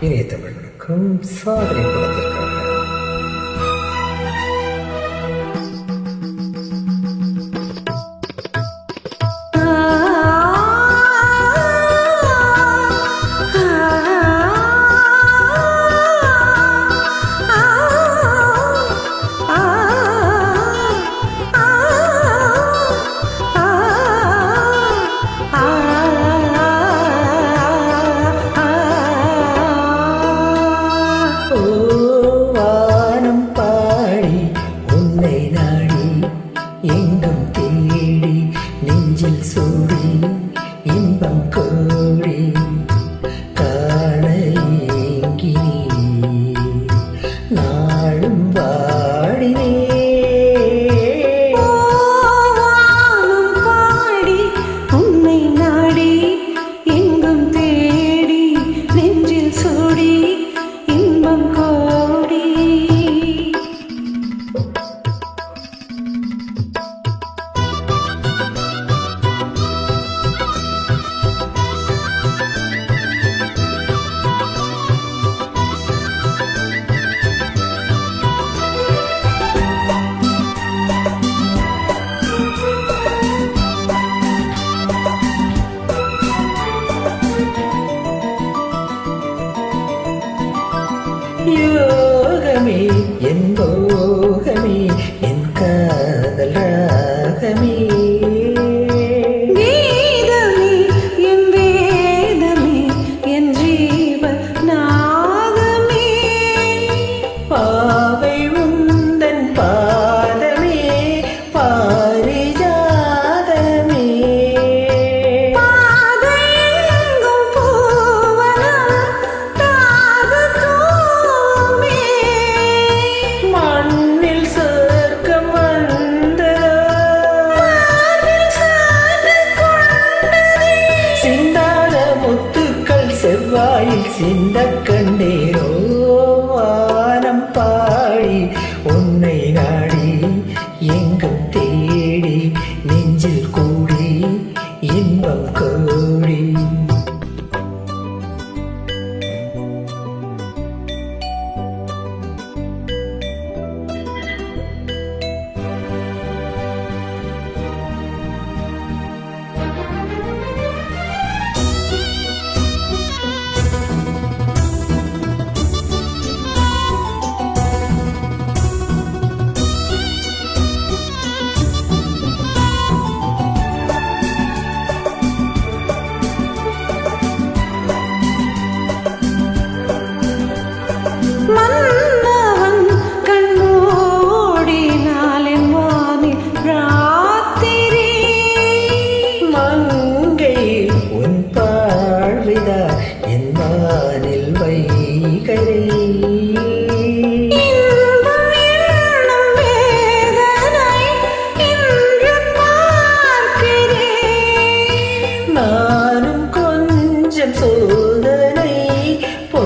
இணைய தமிழ் வணக்கம் சாதனை குழந்தைகள் யோகமே என்போ വായിൽ ചിന്തക്കണ്ടേരോ വാനം പാടി ഉന്നെ നാടി എങ്കും തേ பொந்தனை போ